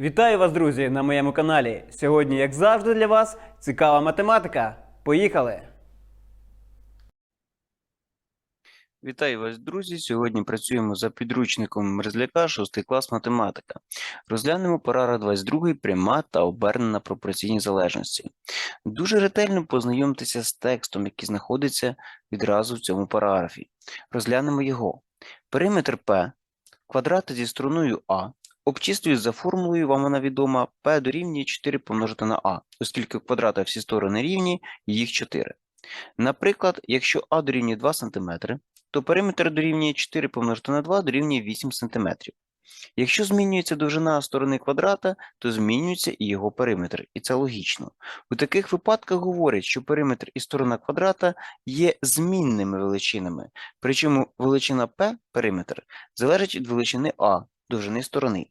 Вітаю вас, друзі, на моєму каналі. Сьогодні, як завжди, для вас цікава математика. Поїхали! Вітаю вас, друзі! Сьогодні працюємо за підручником Мерзляка, 6 клас математика. Розглянемо параграф 22 пряма та обернена пропорційні залежності. Дуже ретельно познайомтеся з текстом, який знаходиться відразу в цьому параграфі. Розглянемо його. Периметр P, квадрати зі стороною А, обчислюють за формулою, вам вона відома, P дорівнює 4 помножити на А, оскільки в квадратах всі сторони рівні, їх 4. Наприклад, якщо А дорівнює 2 см, то периметр дорівнює 4 помножити на 2 дорівнює 8 см. Якщо змінюється довжина сторони квадрата, то змінюється і його периметр, і це логічно. У таких випадках говорять, що периметр і сторона квадрата є змінними величинами, причому величина p, периметр, залежить від величини а, довжини сторони.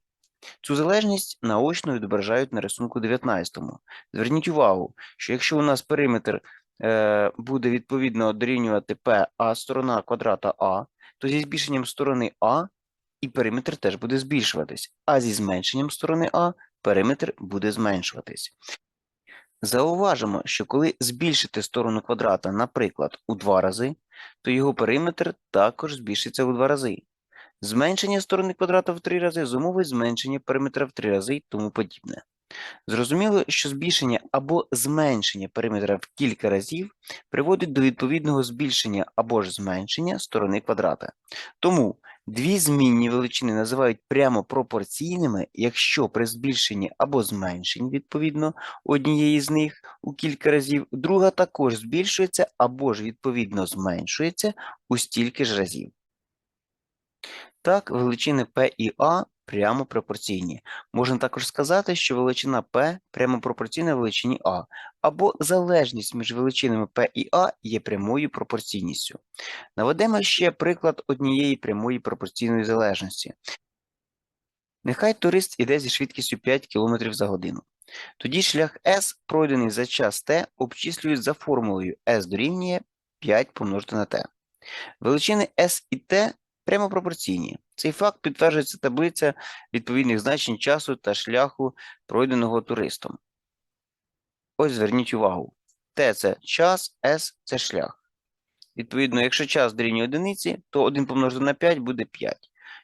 Цю залежність наочно відображають на рисунку 19. Зверніть увагу, що якщо у нас периметр е, буде відповідно дорівнювати P, а сторона квадрата А, то зі збільшенням сторони А і периметр теж буде збільшуватись, а зі зменшенням сторони А периметр буде зменшуватись. Зауважимо, що коли збільшити сторону квадрата, наприклад, у два рази, то його периметр також збільшиться у два рази. Зменшення сторони квадрата в три рази зумовить зменшення периметра в три рази і тому подібне. Зрозуміло, що збільшення або зменшення периметра в кілька разів приводить до відповідного збільшення або ж зменшення сторони квадрата. Тому дві змінні величини називають прямо пропорційними, якщо при збільшенні або зменшенні відповідно однієї з них у кілька разів, друга також збільшується або ж відповідно зменшується у стільки ж разів. Так, величини P і A прямо пропорційні. Можна також сказати, що величина P прямо пропорційна величині А, або залежність між величинами P і А є прямою пропорційністю. Наведемо ще приклад однієї прямої пропорційної залежності. Нехай турист іде зі швидкістю 5 км за годину. Тоді шлях S, пройдений за час t, обчислюють за формулою S дорівнює 5 помножити на t. Величини S і t прямо пропорційні. Цей факт підтверджується таблиця відповідних значень часу та шляху, пройденого туристом. Ось зверніть увагу. T – це час, S – це шлях. Відповідно, якщо час дорівнює одиниці, то 1 помножити на 5 буде 5.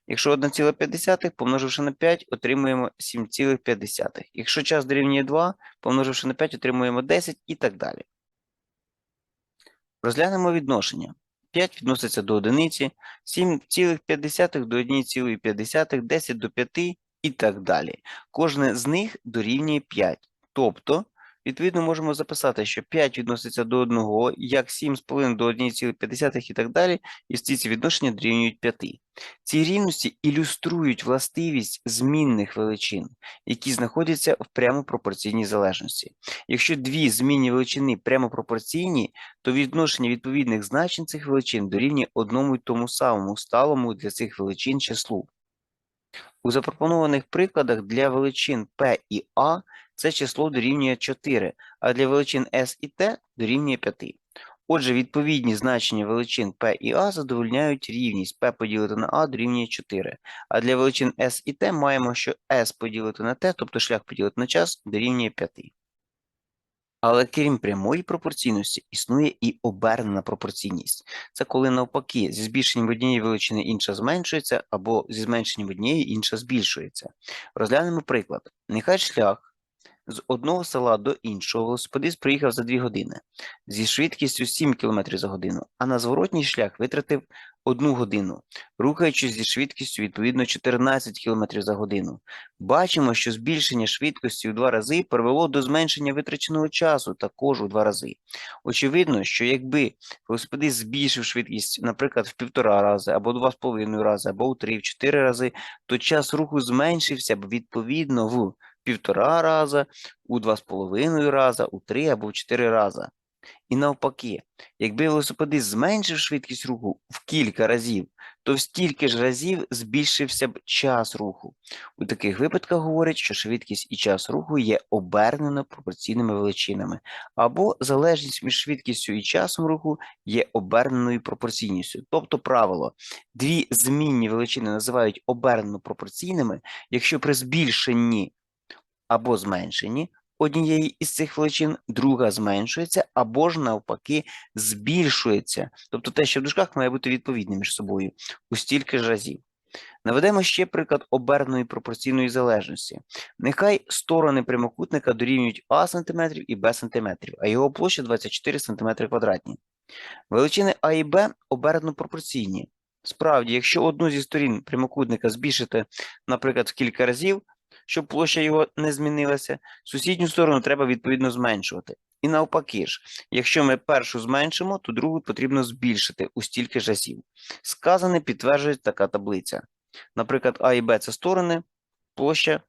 Якщо 1,5 помноживши на 5, отримуємо 7,5. Якщо час дорівнює 2, помноживши на 5, отримуємо 10 і так далі. Розглянемо відношення. 5 відноситься до одиниці, 7,5 до 1,5, 10 до 5 і так далі. Кожне з них дорівнює 5. Тобто, відповідно, можемо записати, що 5 відноситься до 1, як 7,5 до 1,5 і так далі, і всі ці відношення дорівнюють 5. Ці рівності ілюструють властивість змінних величин, які знаходяться в прямо пропорційній залежності. Якщо дві змінні величини прямо пропорційні, то відношення відповідних значень цих величин дорівнює одному й тому самому сталому для цих величин числу. У запропонованих прикладах для величин P і A це число дорівнює 4, а для величин S і T дорівнює 5. Отже, відповідні значення величин P і A задовольняють рівність P поділити на A дорівнює 4, а для величин S і T маємо, що S поділити на T, тобто шлях поділити на час, дорівнює 5. Але крім прямої пропорційності, існує і обернена пропорційність. Це коли навпаки зі збільшенням однієї величини інша зменшується, або зі зменшенням однієї інша збільшується. Розглянемо приклад. Нехай шлях з одного села до іншого велосипедист проїхав за 2 години зі швидкістю 7 км за годину, а на зворотній шлях витратив 1 годину, рухаючись зі швидкістю відповідно 14 км за годину. Бачимо, що збільшення швидкості у два рази привело до зменшення витраченого часу також у два рази. Очевидно, що якби велосипедист збільшив швидкість, наприклад, в півтора рази, або два з половиною рази, або у три, в чотири рази, то час руху зменшився б відповідно в півтора раза, у два з половиною раза, у три або в чотири рази. І навпаки, якби велосипедист зменшив швидкість руху в кілька разів, то в стільки ж разів збільшився б час руху. У таких випадках говорять, що швидкість і час руху є обернено пропорційними величинами, або залежність між швидкістю і часом руху є оберненою пропорційністю. Тобто правило, дві змінні величини називають обернено пропорційними, якщо при збільшенні або зменшені однієї із цих величин, друга зменшується або ж навпаки збільшується. Тобто те, що в дужках має бути відповідним між собою у стільки ж разів. Наведемо ще приклад оберненої пропорційної залежності. Нехай сторони прямокутника дорівнюють А см і Б см, а його площа 24 см квадратні. Величини А і Б обернено пропорційні. Справді, якщо одну зі сторін прямокутника збільшити, наприклад, в кілька разів, щоб площа його не змінилася, сусідню сторону треба відповідно зменшувати. І навпаки ж, якщо ми першу зменшимо, то другу потрібно збільшити у стільки ж разів. Сказане підтверджує така таблиця. Наприклад, А і Б це сторони, площа,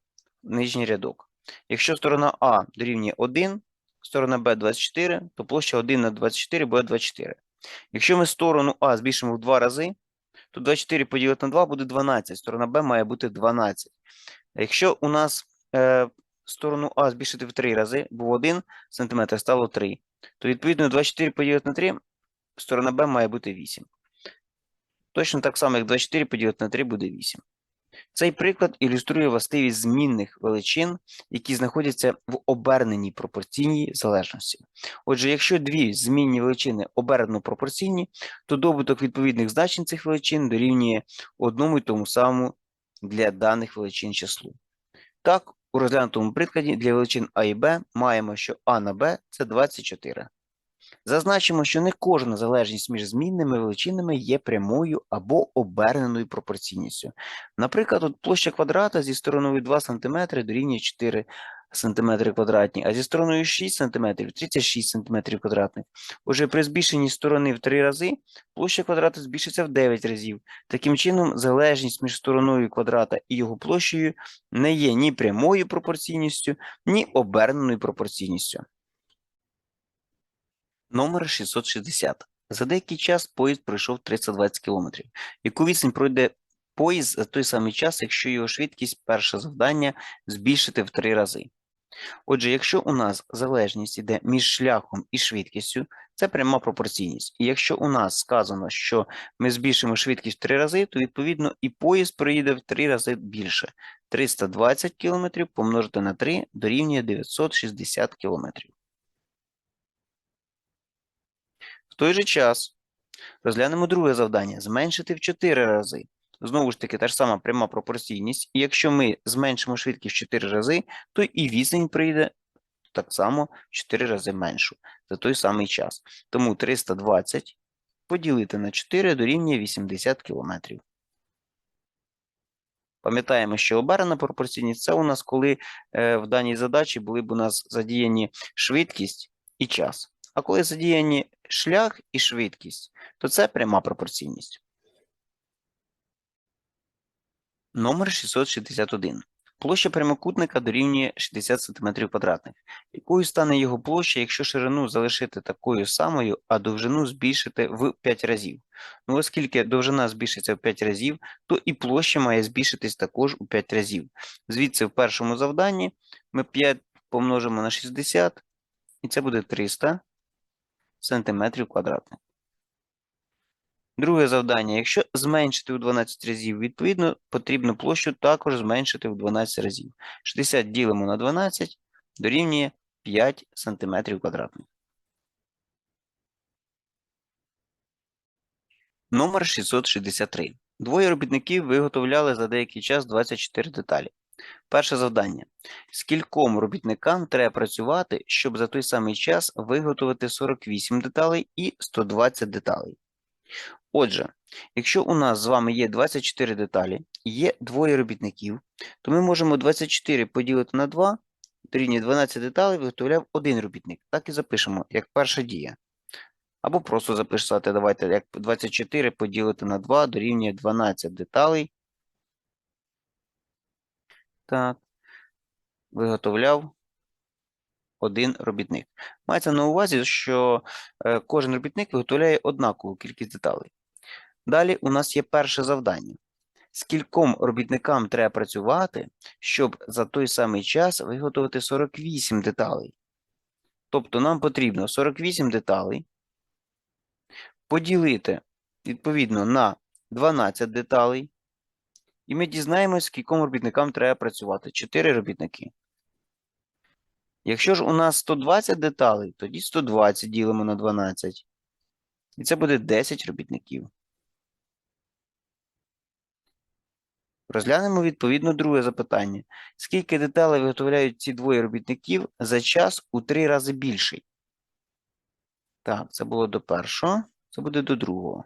нижній рядок. Якщо сторона А дорівнює 1, сторона Б 24, то площа 1 на 24 буде 24. Якщо ми сторону А збільшимо в 2 рази, то 24 поділити на 2 буде 12, сторона Б має бути 12. Якщо у нас е, сторону А збільшити в 3 рази, був 1 см, стало 3, то відповідно 24 поділити на 3, сторона Б має бути 8. Точно так само, як 24 поділити на 3 буде 8. Цей приклад ілюструє властивість змінних величин, які знаходяться в оберненій пропорційній залежності. Отже, якщо дві змінні величини обернено пропорційні, то добуток відповідних значень цих величин дорівнює одному й тому самому для даних величин числу. Так, у розглянутому прикладі для величин А і Б маємо, що А на Б це 24. Зазначимо, що не кожна залежність між змінними величинами є прямою або оберненою пропорційністю. Наприклад, от площа квадрата зі стороною 2 см дорівнює 4 см квадратні, а зі стороною 6 см 36 см квадратних. Отже, при збільшенні сторони в 3 рази площа квадрата збільшиться в 9 разів. Таким чином, залежність між стороною квадрата і його площею не є ні прямою пропорційністю, ні оберненою пропорційністю. Номер 660. За деякий час поїзд пройшов 320 км. Яку відстань пройде поїзд за той самий час, якщо його швидкість перше завдання збільшити в три рази? Отже, якщо у нас залежність іде між шляхом і швидкістю, це пряма пропорційність. І якщо у нас сказано, що ми збільшимо швидкість в три рази, то відповідно і поїзд проїде в три рази більше. 320 км помножити на 3 дорівнює 960 км. В той же час розглянемо друге завдання зменшити в 4 рази. Знову ж таки, та ж сама пряма пропорційність. І якщо ми зменшимо швидкість в 4 рази, то і відстань прийде так само в 4 рази меншу за той самий час. Тому 320 поділити на 4 дорівнює 80 км. Пам'ятаємо, що обернена пропорційність це у нас, коли е, в даній задачі були б у нас задіяні швидкість і час. А коли задіяні шлях і швидкість, то це пряма пропорційність. Номер 661. Площа прямокутника дорівнює 60 см квадратних. Якою стане його площа, якщо ширину залишити такою самою, а довжину збільшити в 5 разів? Ну, оскільки довжина збільшиться в 5 разів, то і площа має збільшитись також у 5 разів. Звідси в першому завданні ми 5 помножимо на 60, і це буде 300 сантиметрів квадратних. Друге завдання. Якщо зменшити у 12 разів, відповідно, потрібно площу також зменшити в 12 разів. 60 ділимо на 12 дорівнює 5 сантиметрів квадратних. Номер 663. Двоє робітників виготовляли за деякий час 24 деталі. Перше завдання. Скільком робітникам треба працювати, щоб за той самий час виготовити 48 деталей і 120 деталей? Отже, якщо у нас з вами є 24 деталі є двоє робітників, то ми можемо 24 поділити на 2, дорівнює 12 деталей виготовляв один робітник. Так і запишемо, як перша дія. Або просто записати, давайте, як 24 поділити на 2 дорівнює 12 деталей. Так, виготовляв один робітник. Мається на увазі, що е, кожен робітник виготовляє однакову кількість деталей. Далі у нас є перше завдання. Скільком робітникам треба працювати, щоб за той самий час виготовити 48 деталей. Тобто нам потрібно 48 деталей поділити відповідно на 12 деталей. І ми дізнаємось, скільком робітникам треба працювати. 4 робітники. Якщо ж у нас 120 деталей, тоді 120 ділимо на 12. І це буде 10 робітників. Розглянемо відповідно друге запитання. Скільки деталей виготовляють ці двоє робітників за час у три рази більший? Так, це було до першого, це буде до другого.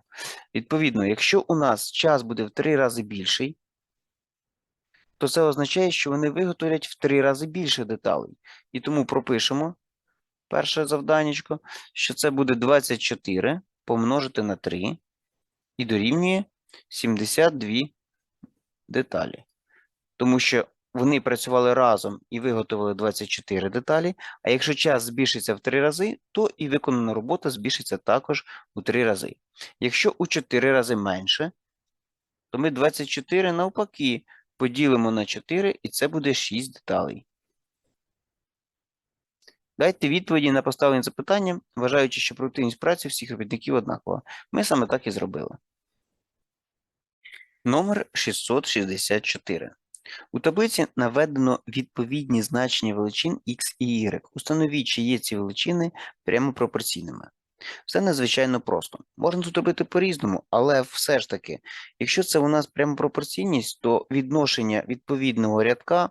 Відповідно, якщо у нас час буде в три рази більший, то це означає, що вони виготовлять в три рази більше деталей. І тому пропишемо перше завданнячко, що це буде 24 помножити на 3 і дорівнює 72 деталі. Тому що вони працювали разом і виготовили 24 деталі, а якщо час збільшиться в 3 рази, то і виконана робота збільшиться також у 3 рази. Якщо у 4 рази менше, то ми 24 навпаки поділимо на 4, і це буде 6 деталей. Дайте відповіді на поставлені запитання, вважаючи, що продуктивність праці всіх робітників однакова. Ми саме так і зробили. Номер 664. У таблиці наведено відповідні значення величин x і y. Установіть, чи є ці величини прямо пропорційними. Все надзвичайно просто. Можна тут робити по-різному, але все ж таки, якщо це у нас прямо пропорційність, то відношення відповідного рядка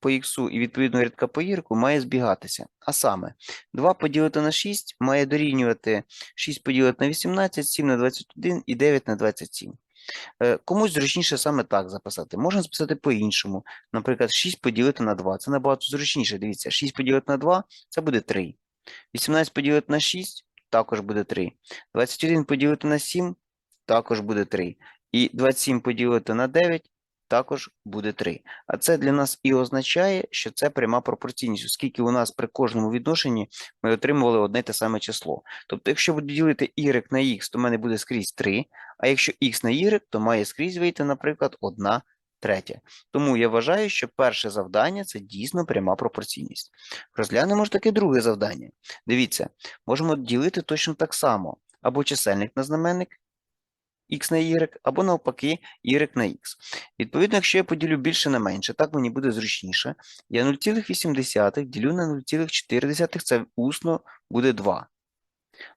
по х і відповідного рядка по y має збігатися. А саме, 2 поділити на 6 має дорівнювати 6 поділити на 18, 7 на 21 і 9 на 27. Е, Комусь зручніше саме так записати. Можна записати по-іншому. Наприклад, 6 поділити на 2. Це набагато зручніше. Дивіться, 6 поділити на 2 це буде 3. 18 поділити на 6 також буде 3. 21 поділити на 7 також буде 3. І 27 поділити на 9 також буде 3. А це для нас і означає, що це пряма пропорційність, оскільки у нас при кожному відношенні ми отримували одне те саме число. Тобто, якщо буду ділити y на x, то в мене буде скрізь 3, а якщо x на y, то має скрізь вийти, наприклад, 1 третя. Тому я вважаю, що перше завдання це дійсно пряма пропорційність. Розглянемо ж таки друге завдання. Дивіться, можемо ділити точно так само, або чисельник на знаменник x на y, або навпаки y на x. Відповідно, якщо я поділю більше на менше, так мені буде зручніше. Я 0,8 ділю на 0,4, це усно буде 2.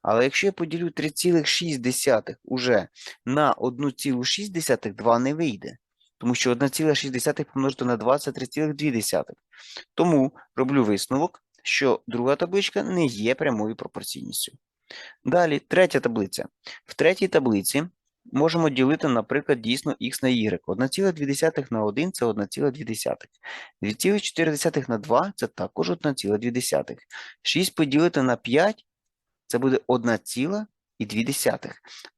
Але якщо я поділю 3,6 уже на 1,6, 2 не вийде. Тому що 1,6 помножити на 2 це 3,2. Тому роблю висновок, що друга табличка не є прямою пропорційністю. Далі, третя таблиця. В третій таблиці можемо ділити, наприклад, дійсно х на y. 1,2 на 1 це 1,2. 2,4 на 2 це також 1,2. 6 поділити на 5 це буде 1,2.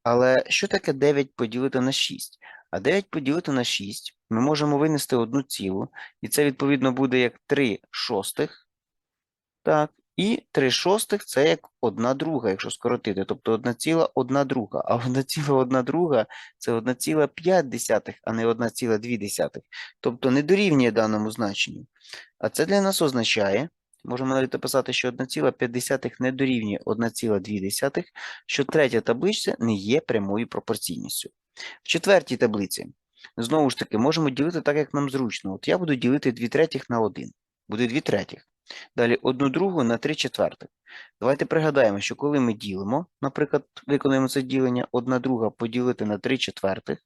Але що таке 9 поділити на 6? А 9 поділити на 6 ми можемо винести одну цілу, і це відповідно буде як 3 шостих. Так, і 3 шостих це як 1 друга, якщо скоротити, тобто 1 ціла 1 друга. А 1 ціла 1 друга це 1,5, а не 1,2. Тобто не дорівнює даному значенню. А це для нас означає, можемо навіть написати, що 1,5 не дорівнює 1,2, що третя таблиця не є прямою пропорційністю. В четвертій таблиці, знову ж таки, можемо ділити так, як нам зручно. От я буду ділити 2 третіх на 1. Буде 2 третіх. Далі 1 другу на 3 четвертих. Давайте пригадаємо, що коли ми ділимо, наприклад, виконуємо це ділення, 1 друга поділити на 3 четвертих,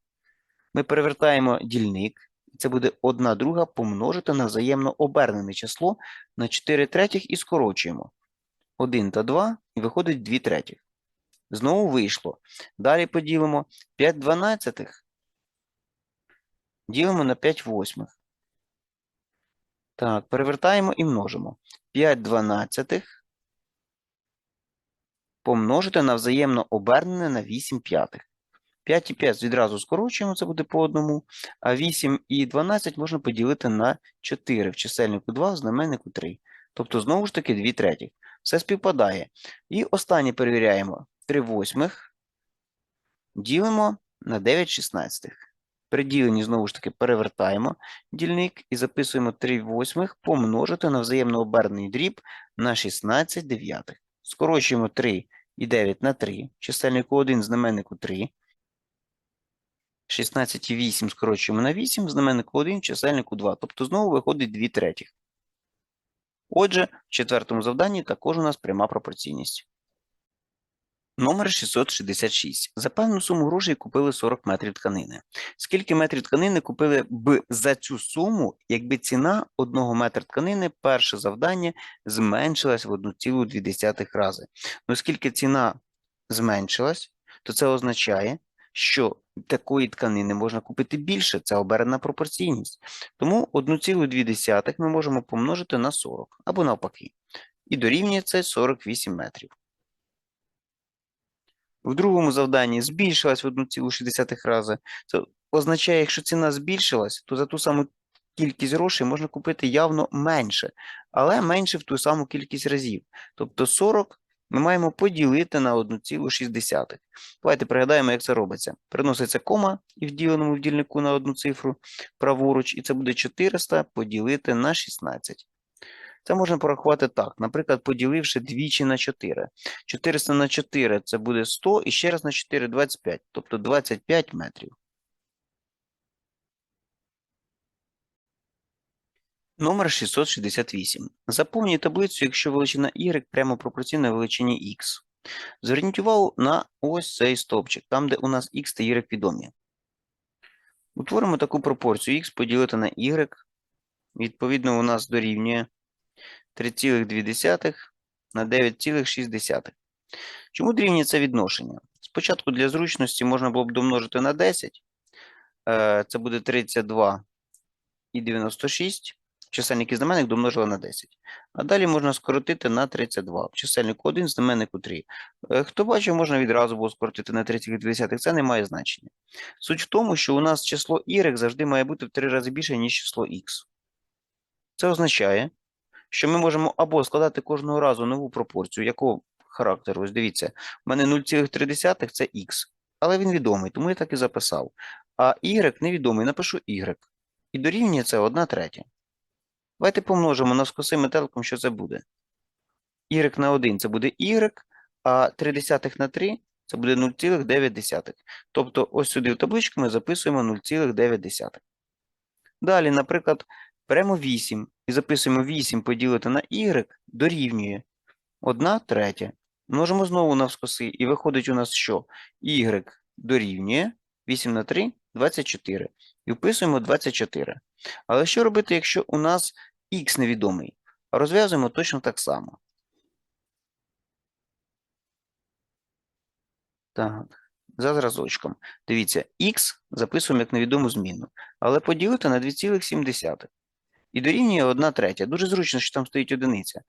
ми перевертаємо дільник, це буде 1 друга помножити на взаємно обернене число на 4 третіх і скорочуємо. 1 та 2, і виходить 2 третіх. Знову вийшло. Далі поділимо 5 дванадцятих. Ділимо на 5 восьмих. Так, перевертаємо і множимо. 5 дванадцятих помножити на взаємно обернене на 8 п'ятих. 5 і 5 відразу скорочуємо, це буде по одному. А 8 і 12 можна поділити на 4 в чисельнику 2, в знаменнику 3. Тобто, знову ж таки, 2 третіх. Все співпадає. І останнє перевіряємо. 3 восьмих ділимо на 9 шістнадцятих. При діленні, знову ж таки, перевертаємо дільник і записуємо 3 восьмих помножити на взаємно обернений дріб на 16 дев'ятих. Скорочуємо 3 і 9 на 3. Чисельнику 1, знаменнику 3. 16 і 8 скорочуємо на 8, знаменнику 1, чисельнику 2. Тобто знову виходить 2 третіх. Отже, в четвертому завданні також у нас пряма пропорційність. Номер 666. За певну суму грошей купили 40 метрів тканини. Скільки метрів тканини купили б за цю суму, якби ціна одного метра тканини перше завдання зменшилась в 1,2 рази? Ну, оскільки ціна зменшилась, то це означає, що такої тканини можна купити більше, це оберена пропорційність. Тому 1,2 ми можемо помножити на 40 або навпаки. І дорівнює це 48 метрів. В другому завданні збільшилась в 1,6 рази. Це означає, якщо ціна збільшилась, то за ту саму кількість грошей можна купити явно менше, але менше в ту саму кількість разів. Тобто 40 ми маємо поділити на 1,6. Давайте пригадаємо, як це робиться. Приноситься кома і в діленому в на одну цифру праворуч, і це буде 400 поділити на 16. Це можна порахувати так, наприклад, поділивши двічі на 4. 400 на 4 це буде 100 і ще раз на 4 – 25, тобто 25 метрів. Номер 668. Заповнюй таблицю, якщо величина y прямо пропорційна величині x. Зверніть увагу на ось цей стовпчик, там, де у нас x та y відомі. Утворимо таку пропорцію x поділити на y. Відповідно, у нас дорівнює 3,2 на 9,6. Чому дорівнює це відношення? Спочатку для зручності можна було б домножити на 10. Е, Це буде 32 і 96. Чисельник і знаменник домножили на 10. А далі можна скоротити на 32. Чисельнику 1, знаменнику 3. Е, Хто бачив, можна відразу було скоротити на 3,2. Це не має значення. Суть в тому, що у нас число y завжди має бути в 3 рази більше, ніж число x. Це означає, що ми можемо або складати кожного разу нову пропорцію, якого характеру. Ось дивіться, у мене 0,3 це x, але він відомий, тому я так і записав. А y невідомий, напишу y. І дорівнює це 1 третя. Давайте помножимо на скоси метеликом, що це буде. y на 1 це буде y, а 3 десятих на 3 це буде 0,9. Тобто ось сюди в табличку ми записуємо 0,9. Далі, наприклад, беремо 8 і записуємо 8 поділити на y дорівнює 1 третя. Множимо знову навскоси, і виходить у нас що? y дорівнює 8 на 3 – 24. І вписуємо 24. Але що робити, якщо у нас x невідомий? Розв'язуємо точно так само. Так, за зразочком. Дивіться, x записуємо як невідому змінну, але поділити на 2,7. І дорівнює 1 третя. Дуже зручно, що там стоїть одиниця.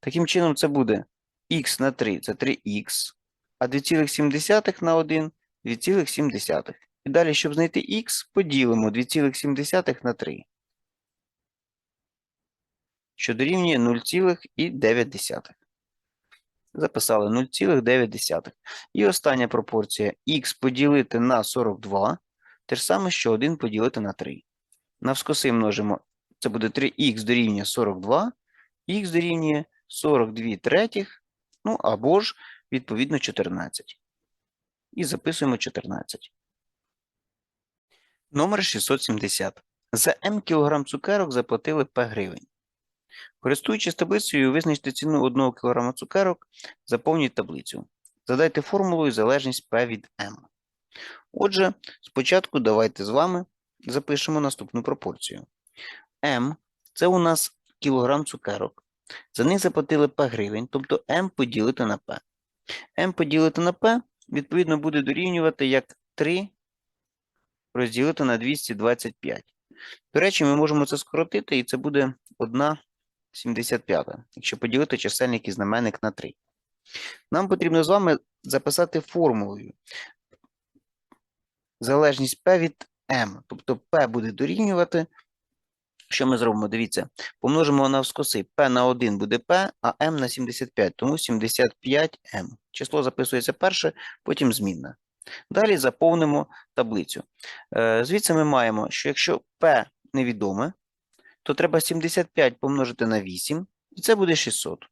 Таким чином, це буде х на 3 це 3х, а 2,7 на 1 – 2,7. І далі, щоб знайти х, поділимо 2,7 на 3, що дорівнює 0,9. Записали 0,9. І остання пропорція х поділити на 42, те ж саме, що 1 поділити на 3. Навскоси множимо, це буде 3х дорівнює 42, х дорівнює 42 третіх, ну або ж, відповідно, 14. І записуємо 14. Номер 670. За М кг цукерок заплатили П гривень. Користуючись таблицею, визначте ціну 1 кг цукерок, заповніть таблицю. Задайте формулу і залежність P від M. Отже, спочатку давайте з вами запишемо наступну пропорцію. М – це у нас кілограм цукерок. За них заплатили П гривень, тобто М поділити на П. М поділити на П, відповідно, буде дорівнювати як 3 розділити на 225. До речі, ми можемо це скоротити, і це буде 1,75, якщо поділити чисельник і знаменник на 3. Нам потрібно з вами записати формулою залежність P від M. Тобто P буде дорівнювати. Що ми зробимо? Дивіться, помножимо на вскоси. P на 1 буде P, а M на 75, тому 75M. Число записується перше, потім змінна. Далі заповнимо таблицю. Е, Звідси ми маємо, що якщо P невідоме, то треба 75 помножити на 8, і це буде 600.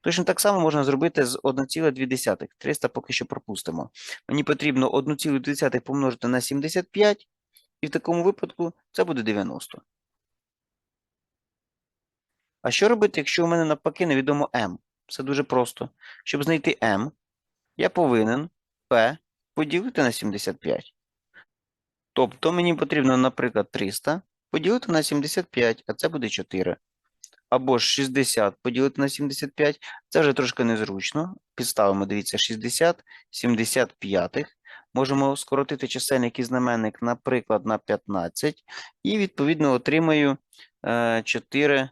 Точно так само можна зробити з 1,2. 300 поки що пропустимо. Мені потрібно 1,2 помножити на 75, і в такому випадку це буде 90. А що робити, якщо у мене навпаки невідомо m? Все дуже просто. Щоб знайти m, я повинен p поділити на 75. Тобто мені потрібно, наприклад, 300 поділити на 75, а це буде 4. Або ж 60 поділити на 75, це вже трошки незручно. Підставимо, дивіться, 60, 75. Можемо скоротити чисельник знаменник, наприклад, на 15, і відповідно отримаю е, 4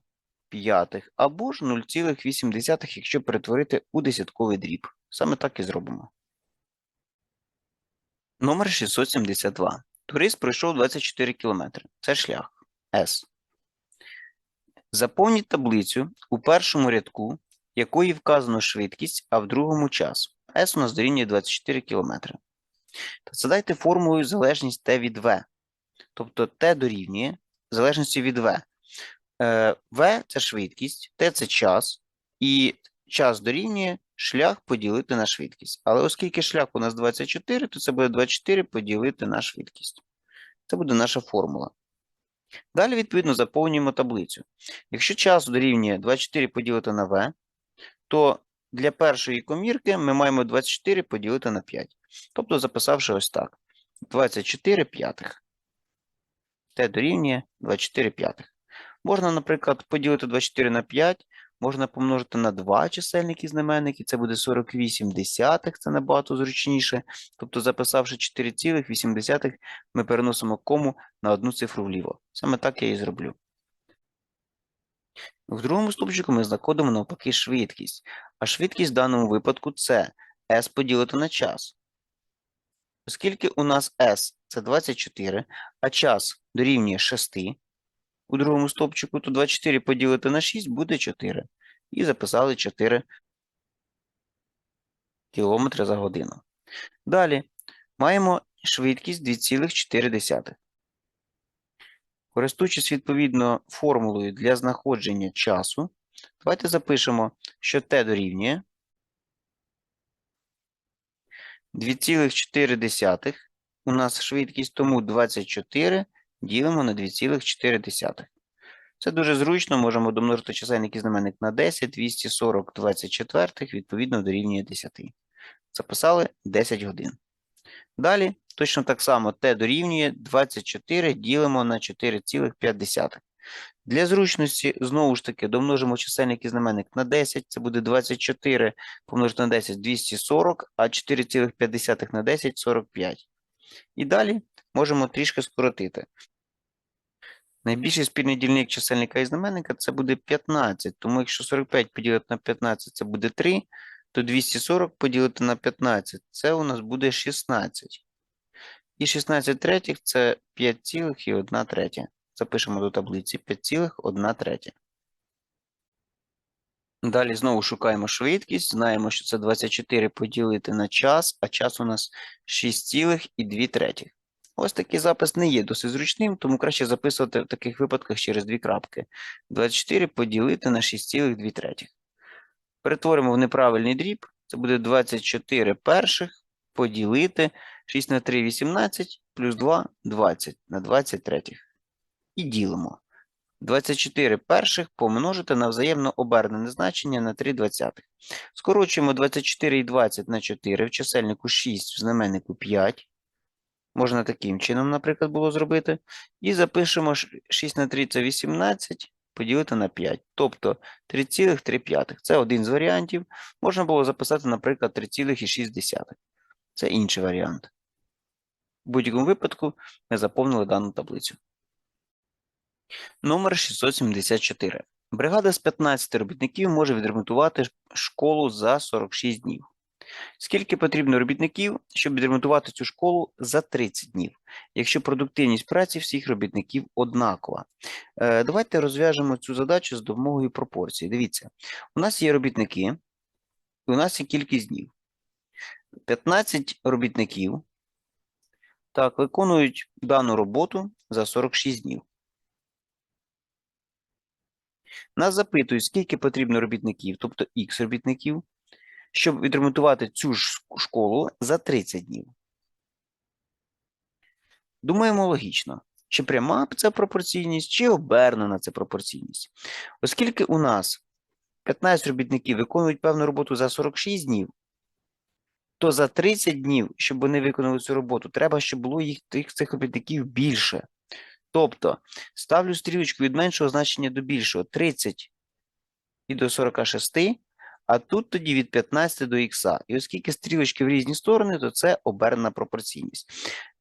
п'ятих, або ж 0,8, якщо перетворити у десятковий дріб. Саме так і зробимо. Номер 672. Турист пройшов 24 км. Це шлях С. Заповніть таблицю у першому рядку, якої вказано швидкість, а в другому час. С у нас дорівнює 24 км. Та задайте формулою залежність Т від В. Тобто Т дорівнює залежності від В. Е, В це швидкість, Т це час, і час дорівнює шлях поділити на швидкість. Але оскільки шлях у нас 24, то це буде 24 поділити на швидкість. Це буде наша формула. Далі, відповідно, заповнюємо таблицю. Якщо час дорівнює 24 поділити на v, то для першої комірки ми маємо 24 поділити на 5. Тобто записавши ось так. 24 п'ятих. Т дорівнює 24 п'ятих. Можна, наприклад, поділити 24 на 5, можна помножити на 2 чисельники знаменники, це буде 48 десятих, це набагато зручніше. Тобто, записавши 4,8, ми переносимо кому на одну цифру вліво. Саме так я і зроблю. В другому стовпчику ми знаходимо навпаки швидкість. А швидкість в даному випадку це s поділити на час. Оскільки у нас s це 24, а час дорівнює 6 у другому стовпчику, то 24 поділити на 6 буде 4. І записали 4 км за годину. Далі маємо швидкість 2,4. Користуючись відповідно формулою для знаходження часу, давайте запишемо, що t дорівнює 2,4. У нас швидкість, тому 24 ділимо на 2,4. Це дуже зручно, можемо домножити чисельник і знаменник на 10, 240 24, відповідно дорівнює 10. Записали 10 годин. Далі, точно так само t дорівнює 24 ділимо на 4,5. Для зручності, знову ж таки, домножимо чисельник і знаменник на 10, це буде 24 помножити на 10 – 240, а 4,5 на 10 – 45. І далі можемо трішки скоротити. Найбільший спільний дільник чисельника і знаменника це буде 15, тому якщо 45 поділити на 15 це буде 3, то 240 поділити на 15 це у нас буде 16. І 16 третіх це 5,1 третя. Запишемо до таблиці 5,1 третя. Далі знову шукаємо швидкість. Знаємо, що це 24 поділити на час, а час у нас 6,2 третіх. Ось такий запис не є досить зручним, тому краще записувати в таких випадках через дві крапки. 24 поділити на 6,2 третіх. Перетворимо в неправильний дріб. Це буде 24 перших поділити 6 на 3 – 18, плюс 2 – 20 на 20 третіх. І ділимо. 24 перших помножити на взаємно обернене значення на 3 двадцятих. Скорочуємо 24 і 20 на 4, в чисельнику 6, в знаменнику 5. Можна таким чином, наприклад, було зробити. І запишемо 6 на 3 – це 18, поділити на 5. Тобто 3,3. Це один з варіантів. Можна було записати, наприклад, 3,6. Це інший варіант. В будь-якому випадку ми заповнили дану таблицю. Номер 674. Бригада з 15 робітників може відремонтувати школу за 46 днів. Скільки потрібно робітників, щоб відремонтувати цю школу за 30 днів, якщо продуктивність праці всіх робітників однакова? Е, давайте розв'яжемо цю задачу з допомогою пропорцій. Дивіться, у нас є робітники, і у нас є кількість днів. 15 робітників так, виконують дану роботу за 46 днів. Нас запитують, скільки потрібно робітників, тобто Х робітників, щоб відремонтувати цю ж школу за 30 днів. Думаємо логічно. Чи пряма це пропорційність, чи обернена це пропорційність. Оскільки у нас 15 робітників виконують певну роботу за 46 днів, то за 30 днів, щоб вони виконали цю роботу, треба, щоб було їх тих цих робітників більше. Тобто ставлю стрілочку від меншого значення до більшого 30 і до 46, а тут тоді від 15 до х. І оскільки стрілочки в різні сторони, то це обернена пропорційність.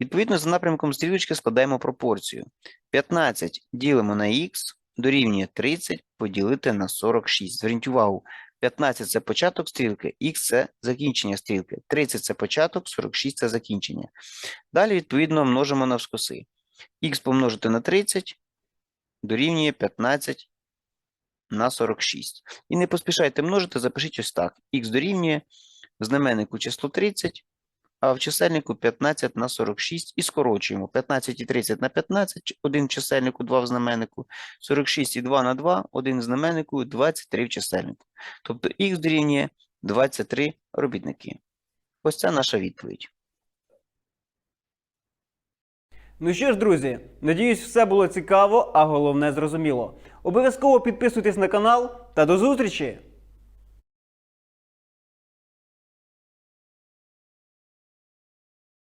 Відповідно, за напрямком стрілочки складаємо пропорцію. 15 ділимо на х дорівнює 30 поділити на 46. Зверніть увагу, 15 це початок стрілки, х це закінчення стрілки, 30 це початок, 46 це закінчення. Далі, відповідно, множимо навскоси. Х помножити на 30 дорівнює 15 на 46. І не поспішайте множити, запишіть ось так. х дорівнює в знаменнику число 30, а в чисельнику 15 на 46 і скорочуємо. 15 і 30 на 15, 1 в чисельнику, 2 в знаменнику, 46 і 2 на 2, 1 в знаменнику, 23 в чисельнику. Тобто х дорівнює 23 робітники. Ось це наша відповідь. Ну що ж, друзі, надіюсь, все було цікаво, а головне зрозуміло. Обов'язково підписуйтесь на канал та до зустрічі!